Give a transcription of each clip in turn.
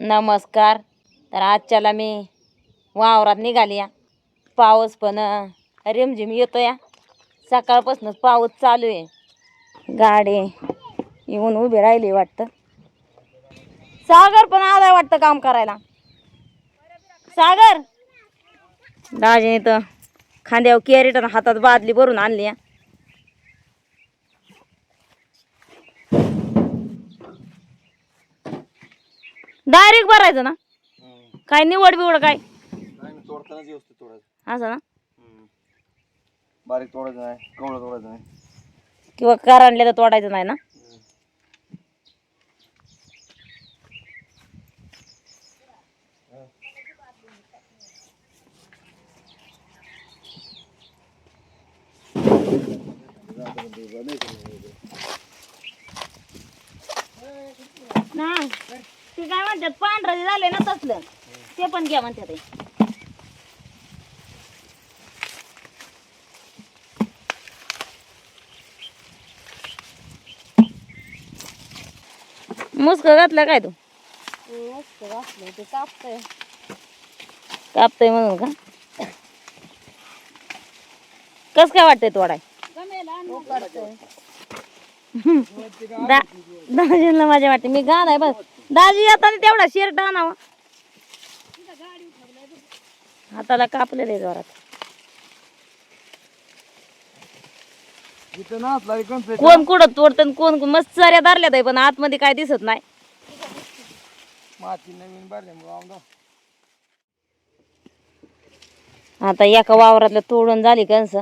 नमस्कार. तर आजच्याला मी वावरात निघाली या. पाऊस पण रिमझिम येतो या. सकाळपासूनच पाऊस चालू आहे. गाडी येऊन उभी राहिली वाटतं. सागर पण आलाय वाटतं काम करायला. सागर! दाजीने तर खांद्यावर कॅरेट हातात बादली भरून आणली या. डायरेक्ट भरायचं ना? काय निवड बिवड काय? नाही ना तोडतानाच व्यवस्थित तोडायचं. असं ना? बारीक तोडायचं नाही कवळं तोडायचं नाही. किंवा करांडले तर तोडायचं नाही ना? ना ते काय म्हणतात पांढरं झाले ना तसलं. ते पण घ्या म्हणतात ते. मुसक घातलं काय तू? कापतय. म्हणून का? कस काय वाटतंय तोडाय? दा- दाजींना माझ्या वाटते. मी गाण आहे बस. दाजी आता तेवढा शर्ट आणावा. हाताला कापलेले जोरात. कोण कुठं तोडतं कोण मस्त साऱ्या धरल्यात आहे पण आतमध्ये काय दिसत नाही. माती नवीन भरल्यामुळं आमदा आता एका वावरातलं तोडून झाली कंस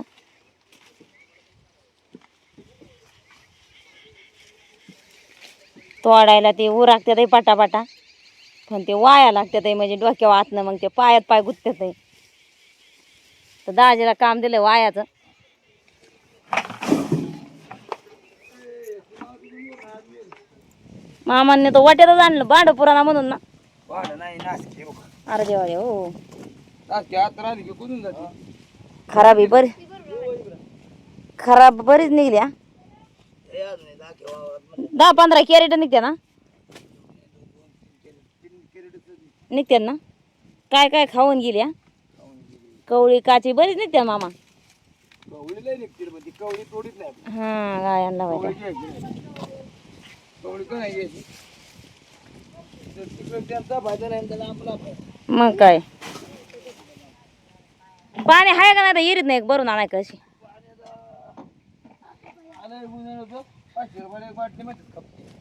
तोडायला ते उरागतात पाटापाटा. पण ते वाया लागतात म्हणजे डोक्यावर आतनं मग ते पायात पाय गुंततात तर दाजीला काम दिलं वायाचं. मामांनी तो वाट्यातच आणलं बांड पुराणा म्हणून ना. हो अरे देवा हो. खराब बरी खराब बरीच निघली अजून दाखे वावरात दहा पंधरा कॅरेट निघते ना? निघते ना? काय काय खाऊन गेली हा कवळी काची बरीच निघते मामा. कवळी लय निघतील पण ती कवळी तोडीत नाही हा गायांना कवळी माहिती घ्यायची कवळी का नाही घ्यायची? तर तिकडे त्यांचा फायदा नाही त्याला आपला फायदा. मग काय? पाणी आहे का नाही? तर येरीत नाही भरून आणाय कशी आणि उन्हाळ्याचं पाचशे रुपयाला एक बाटली माहिती खपते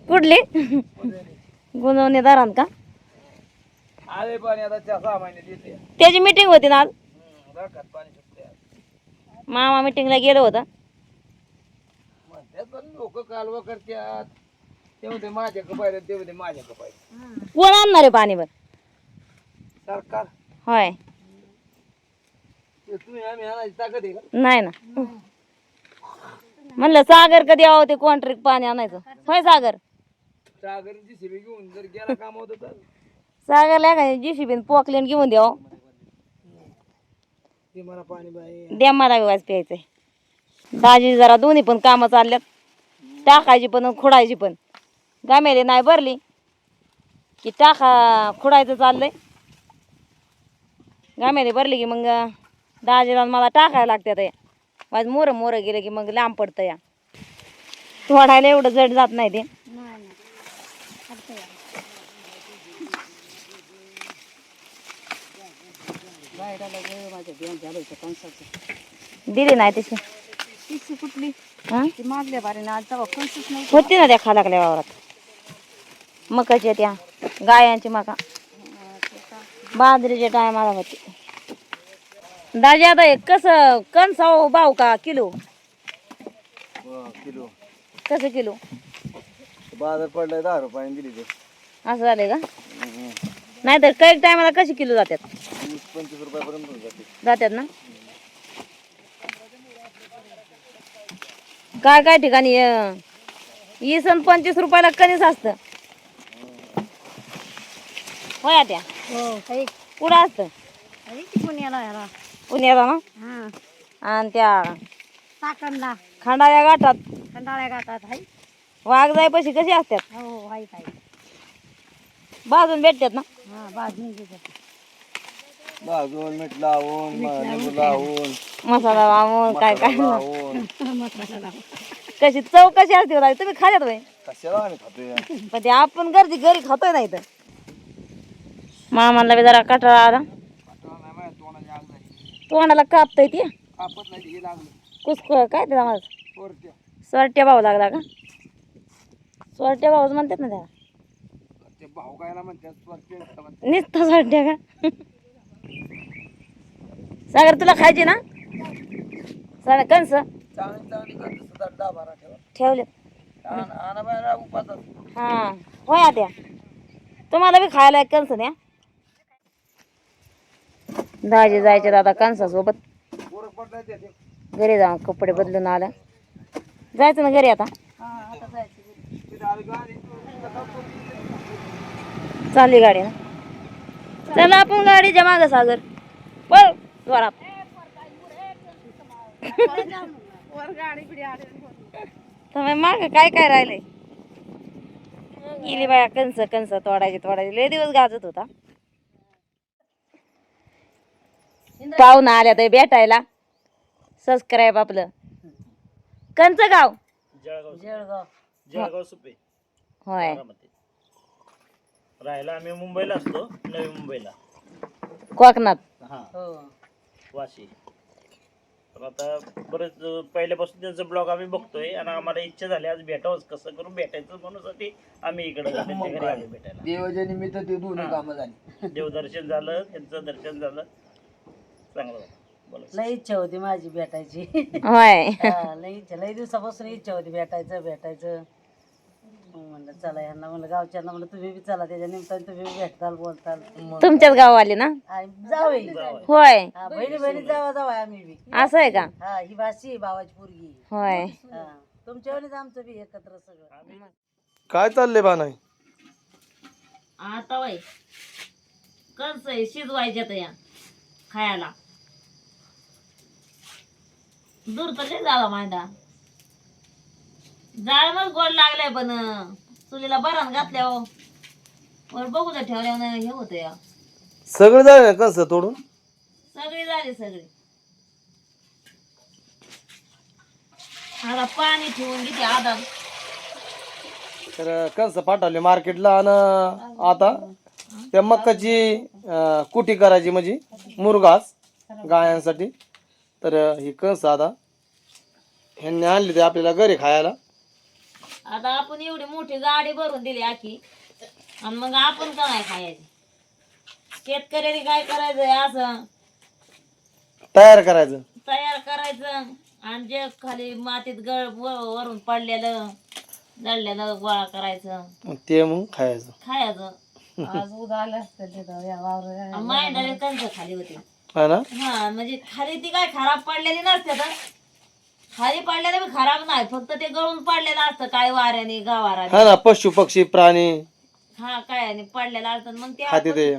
कुठली? गुंजवणी दारात का? आले पाणी आता चार सहा महिने येते त्याची मिटिंग होती ना आज. राखात पाणी सुटते मामा मिटिंगला गेलो होतं. म्हणतात पण लोक कालवा करतात ते म्हणते माझ्या कपायला ते म्हणते माझ्या कपायला कोण आणणार आहे पाणी बर सरकार. होय. ते तुम्ही आम्ही आणायची ताकद आहे का? नाही ना. म्हणलं सागर कधी यावं ते कॉन्ट्रॅक्ट पाणी आणायचं? होय सागर? सागर जीसीबी घेऊन जर गेला काम होत तर सागरला काय जीसीबीन पोकलेन घेऊन द्यावं? ते मला पाणी बाई. द्या मला वाज प्यायचंय. दाजी जरा दोन्ही पण कामं चालल्यात. टाकायची पण आणि खुडायची पण. गामेले नाही भरली. की टाका खुडायचं चाललंय. गामेले भरली की मग दाजीला आणि मला टाकायला लागतात या माझं मोरं मोरं गेलं की मग लांब पडतं या. तोडायला एवढं जड जात नाही ते. दिली नाही तशी. कुठली? मागल्या होती ना त्या खालाकल्या वावरात. मकाच्या त्या गायांची मका. बाजरीच्या टायमाला होती. दाजी आता हे कसं कणसाव भाव का? किलो? किलो. कसं किलो? बाजार पडलाय दहा रुपयाने दिली ते. असं झालंय का? नाहीतर काही टायमाला कशी किलो जातात वीस पंचवीस रुपयापर्यंत जाते. जातात ना? काय काय ठिकाणी अं, वीस आणि पंचवीस रुपयाला कणीस असतं. होया त्या हो काही. कुठं असतं? ती याला. पुण्याला ना? हा. आणि त्या साकंदा खंडाळ्या गाठात. खंडाळ्या गाठात हाय वाघ जायपाशी कशी असतात? हो हाय हाय भाजून भेटतात ना? हा घेतात. भाजून मीठ लावून लिंबू लावून मसाला लावून काय काय? मसाला लावून. मसाला लावून. कशी चव कशी असते ताई? तुम्ही खाल्यात बाई कशाला आम्ही खातोय? पण ते आपण घरची घरी खातोय नाही तर. मामाला बी जरा कटाळा आला आठवण नाही माझ्या तोंडाची आग झाली तोंडाला कापतय ते. कापत नाही हे लागलं. कुसक काय ते माझं पोरट्या स्वरट्या भाऊ लागला का? स्वरट्या भाऊच म्हणतात ना त्याला. ते भाऊ गायला म्हणतात स्वरट्या म्हणतात. नुसतं स्वरट्या का? सागर तुला खायची ना? सागर कंस चांगली चांगली करते सुद्धा डाबा ठेवा. ठेवले आण- आणा बाहेर हा होय आत्या तुम्हाला बी खायला एक कंस द्या. दहाजे जायचे दादा कणसासोबत. घरी जाऊन कपडे बदलून आलं जायचं ना घरी आता? जायचं चालली गाडी ना? चला आपण गाडीच्या मागं सागर. पळ जोरात. माग काय काय राहिलंय? गेली बाया कंस कंस तोडायची तोडायची. लय दिवस गाजत होता. पाहुणा आल्या तर भेटायला. सबस्क्राईब आपलं. कंच गाव? जळगाव जळगाव. सुपे. होय. बारामती. राहायला आम्ही मुंबईला असतो नवी मुंबईला. कोकणात. हा. हो. वाशी. पण आता बरेच पहिल्यापासून त्यांचं ब्लॉग आम्ही बघतोय आणि आम्हाला इच्छा झाली आज भेटावंच. कसं करून भेटायचं म्हणून साठी आम्ही इकडे त्यांच्या घरी आलो भेटायला. देवाच्या निमित्त ते दोन्ही कामं झाली. देवदर्शन झालं त्यांचं दर्शन झालं. चांगलं झालं बोला लई इच्छा होती माझी भेटायची. होय. हा, लई इच्छा लई दिवसापासून इच्छा होती भेटायचं भेटायचं. मग म्हणलं चला यांना म्हणलं गावच्यांना म्हणलं तुम्ही बी चला त्याच्या निमित्ताने तुम्ही बी भेटताल बोलताल. तुमच्याच गावाले ना? आणि जावे होय. हा बहिणी बहिणी जावा जावा आम्ही बी. असं आहे का? हा ही भाषी आहे भावाची पोरगी. होय. हा तुमच्यावरच आमचं बी एकत्र सगळं. काय चाललंय बा नाही आता वय कंस आहे शिजवायच्या तर या खायला. दूर तर नाही झाला मांडा. जाळ मग गोड लागलाय पण चुलीला बरान घातल्या हो वर बघू तर ठेवल्यावर हे होतं या. सगळं झालं कसं तोडून? सगळी झाली सगळी. आता पाणी ठेवून किती आधा तर कंस पाठवले मार्केटला आणि आता? त्या मक्काची अं, कुटी करायची म्हणजे मुरघास गायांसाठी. तर ही कंस आता? ह्यांनी आणली ते आपल्याला घरी खायला. आता आपण एवढी मोठी गाडी भरून दिली आखी. आणि मग आपण का नाही खायची? शेतकऱ्याने काय करायचंय असं? तयार करायचं. तयार करायचं. आणि जे खाली मातीत गळ व- वरून पडलेलं जळलेलं गोळा करायचं. मग ते मग खायचं. खायचं. आज उद्या आले असते तिथं या वावर आणि मांडले कंच खाली होते. हा ना? हा म्हणजे खाली ती काय खराब पडलेली नसते तर? खाली पडलेलं बी खराब नाही फक्त ते गळून पडलेलं असतं काय वाऱ्याने गावाराने. हा ना पशु पक्षी प्राणी. हा काय आणि पडलेलं असतं मग ते खाते ते.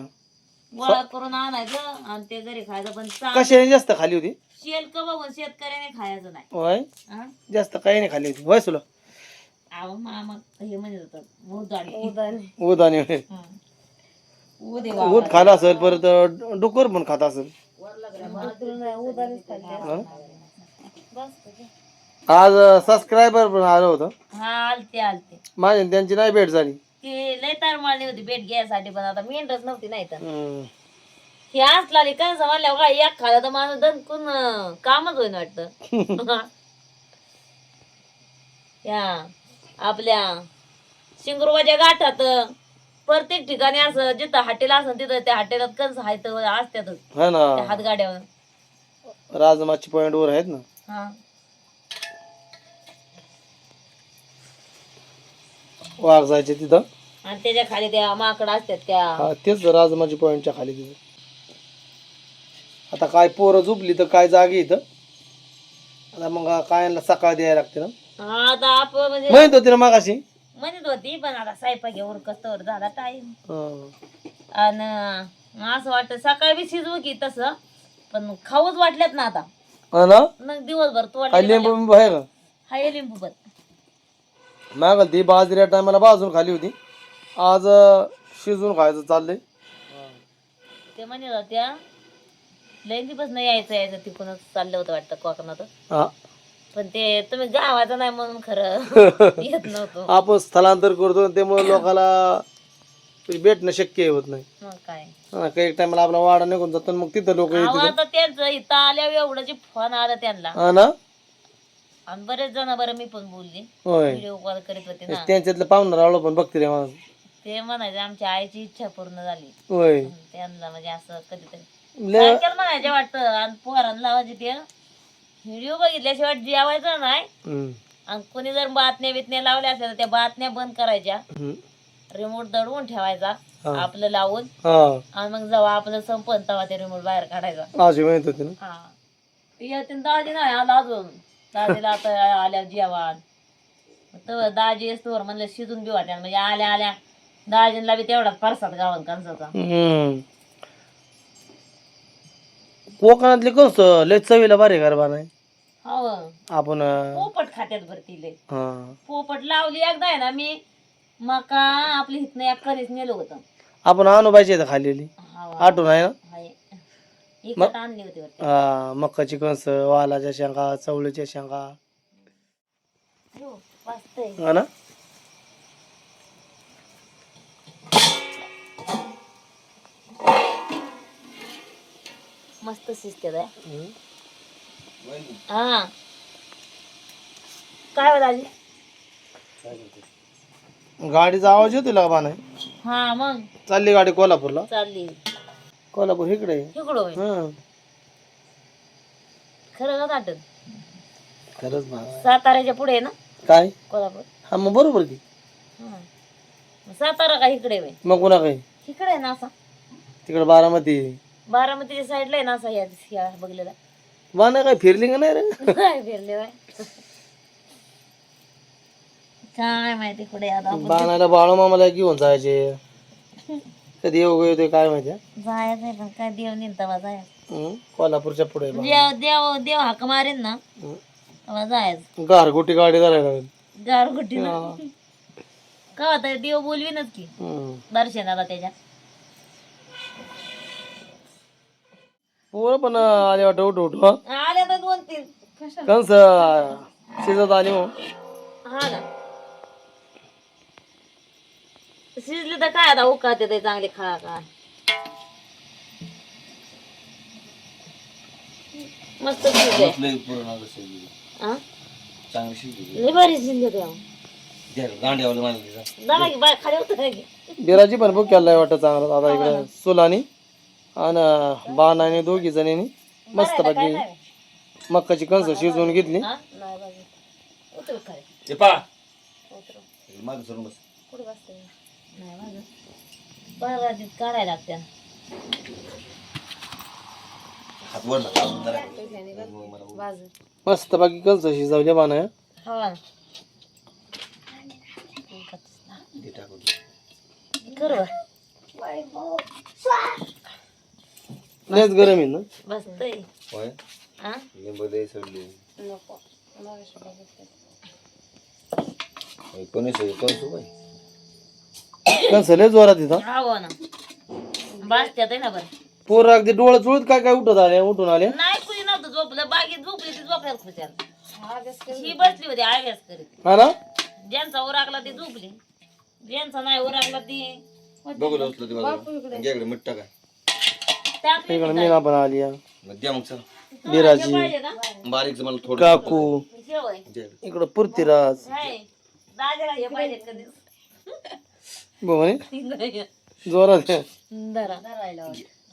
गोळा करून आणायचं आणि ते घरी खायचं पण चांगलं कशाने जास्त खाली होती? शेलक बघून शेतकऱ्याने खायचं नाही. होय? हा? जास्त काही नाही खाली होती. होय तुला अहो मामा हे म्हणत होतं उदाने उदे ऊद खाला असेल परत डुकर पण खात असेल? आज सबस्क्रायबर पण आलं होतं. हा आलते आलते. माझी आणि त्यांची नाही भेट झाली. ती लय तार मारली होती भेट घ्यायसाठी पण आता मेंढरच नव्हती नाही तर. हम्म. हे असला कंस म्हणल्यावर काय एक खाला तर माणूस दणकून अं, कामच होईन वाटतं. या आपल्या शिंगरुबाच्या गाठात प्रत्येक ठिकाणी असं जिथं हॉटेल असं तिथं त्या हॉटेलात कंस आहेत असत्यातच. हा त्या ना हातगाड्यावर राजमाची पॉइंट वर आहेत ना? हा. वाघ जायचे तिथं. आणि त्याच्याखाली त्या माकड असतात त्या. हा तेच राजमाची पॉइंटच्या खाली तिथं. आता काय पोरं झोपली तर काय जागी इथं? आता मग काय सकाळ द्यायला लागते ना? हा, आता आपण म्हणजे माहीत होती ना मागाशी? म्हणत होती पण आता स्वयंपाक घेऊन कस्तवर झाला टाईम हा. आणि असं वाटतं सकाळी बी शिजवू की तसं पण खाऊच वाटल्यात ना आता. हा ना? मग दिवसभर तोडले लिंबू बिंबू आहे का हाय लिंबू पण. ती बाजरी टायमाला बाजून खाली होती. आज शिजून खायचं चाललंय. ते म्हणत होत्या लय दिवस नाही यायचं यायचं तिकडूनच चाललं होतं वाटतं कोकणात पण ते तुम्ही गावाचं नाही म्हणून खरं येत नव्हतो. आपण स्थलांतर करतो आणि त्यामुळे लोकाला भेटणं शक्य होत नाही. मग काय? हा, काही टायमाला आपला वाडा निघून जातो आणि मग तिथं लोक अहो, येतात आता त्यांचं इथं आल्यावर एवढं फोन आला त्यांना. हा ना? आणि बरेच जण बरं मी पण बोलली. होय. व्हिडिओ कॉल करीत होते ना. त्यांच्यातलं पाहुणार आवडं पण बघते रे ते म्हणायचे आमच्या आईची इच्छा पूर्ण झाली. होय. त्यांना म्हणजे असं कधीतरी. लय सारख्याला म्हणायचे वाटतं आणि पोरांना लावायचे ते. व्हिडिओ बघितल्याशिवाय जेवायचं नाही. हम्म. आणि कोणी जर बातम्या बितण्या लावल्या असल्या तर त्या बातम्या बंद करायच्या. हम्म. रिमोट दडवून ठेवायचा. हा. आपलं लावून. हा. आणि मग जेव्हा आपलं संपन तेव्हा ते रिमोट बाहेर काढायचा. अशी म्हणत होती ना. हा. येते दाजी नाही आला अजून. दाजीला आता आल्या जेवण. तर दाजी येस्तोवर म्हणलं शिजून बी वाट्या म्हणजे आल्या आल्या. दाजींना बी तेवढा परसाद गावन कणसाचा हम्म. कोकणातले कस लय चवीला बारे गरबा नाही हो. आपण अं, पोपट खात्यात भरतीले हा. पोपट लावली एकदा आहे ना मी मका आपली हिथनं एक कधीच नेलं होतं. आपण अनुबाईची इथं खाल्लेली. हा. आठवण आहे ना? हाय. इकत आणली होती वाटतं. हा मक्काची कणस वालाच्या शेंगा चवळीच्या शेंगा. वाजतंय. हा ना? मस्त शिजते हा. काय हो दाजी? गाडीचा आवाज येतो बा नाही हा मग. चालली गाडी कोल्हापूरला? चालली. कोल्हापूर इकडे. इकडं. हा. खरं का वाटत खरंच ना साताऱ्याच्या पुढे आहे ना? काय? कोल्हापूर. हा मग बरोबर की. हा. सातारा का इकडे होय मग कुणा काही इकडे आहे ना असा. तिकडे बारामती बारामतीच्या साईडला आहे ना असा या या बघलेला. नाही काय फिरली का नाही रे? काय फिरले बाय काय माहिती कुठे आता आपण. बाणाला बाळू मामाला घेऊन जायचे. कधी येऊ येते काय माहिती? हा? जायचंय पण काय देव निंता जायचं. हं? कोल्हापूरच्या पुढे बा. देव देव देव हाक मारेन ना हं. तेव्हा जायचं. गारगोटी गाडी धरायला लागेल. गारगुटी ना का आता देव बोलवीनच की. हं. दर्शनाला त्याच्या. पोरं पण आले वाटत उठ उठ हं? आल्या तर दोन तीन. कंस शिजत आली हो हा ना. शिजले तर काय आता उकाते ते चांगले खा का मस्त शिजले. हा? लय भारी शिजले ते दादा की बाय खाली उतर की? बिराची पण बुक केलाय वाटत चांगला. आता इकडे सुलानी. आणि बाणाने दोघी जणींनी मस्त बाकी मक्काची कणस शिजवून घेतली हा? नाही बाबा. उतर खाली कुठे बसते नाही माझं बाराजीत काढायला लागते मस्त बाकी कणस शिजवल्या बाणा हवा कर लयच गरम आहे ना? बसतय हा? कणस लय जोरात हवा ना. बसत्यात आहे ना बरं. पोरं अगदी डोळं चुळत काय काय उठत आले उठून आले नाही कुणी नव्हतं झोपलं. बागेत झोपली ती झोपल्यात खुशाल. ही बसली होती अभ्यास करीत. हा ना? ज्यांचा ओराकला ती झोपली. ज्यांचा नाही ओराकला ती आली या. हे बिराजी काकू हे इकडं पुरतीराज नाही दादाला हे पाहिजे कधी. म्हणे जोरात आहे. धरा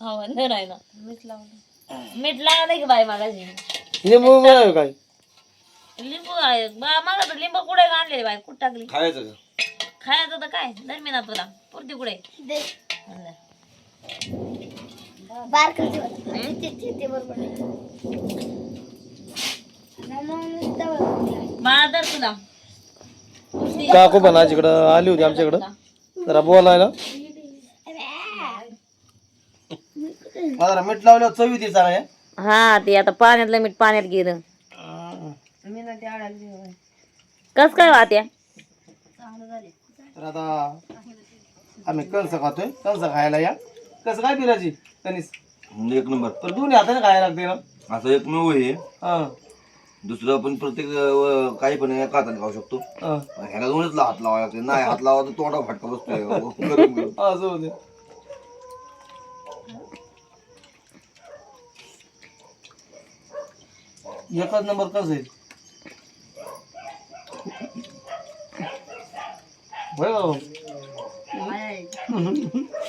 हवा धरायला मीठ लावलं मीठ लावलं की बाई मागाशी. लिंबू काय? लिंबू आहे. बा मागा तर लिंबू कुठे आणले बाई? कुठं टाकली? खायचं तर काय? दरम्यान तुला. पुरती कुठे? तुला. काकू पण आज इकडं आली होती आमच्याकडं. जरा बोलायला. जरा मीठ लावल्यावर चवी ती चांगल्या हा? ते आता पाण्यातलं मीठ पाण्यात गेलं. कस काय वात्या तर आता आम्ही कंस खातोय. कंस खायला या. कसं काय बिराजी कणीस एक नंबर. तर दोन्ही हाताने खायला लागते ना. असं एकमेव आहे. हा. दुसरं आपण प्रत्येक अं, काही पण एका हाताने खाऊ शकतो. हा. ह्याला दोनच हात लावा लागते. नाही हात लावा तर तोंडा फटका गरम गरम. असं होते एकच नंबर कसं आहे? होय बाबा.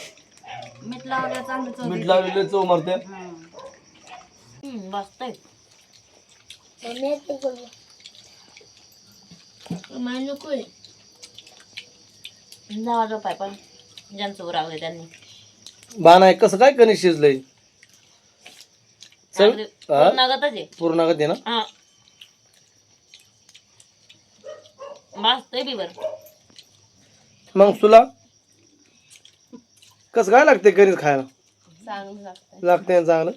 मीठ लावलं चांगलं चव मीठ लावलेले चव मारते. मस्त आहे. जावा झोपाय पण. ज्यांचं उरावलं त्यांनी. बाण कसं काय कणीस शिजलंय? हा? पूर्णागतच आहे. पूर्ण ना? हा. मग तुला? कसं काय लागते कणीस खायला? चांगलं लागतं लागते ना चांगलं?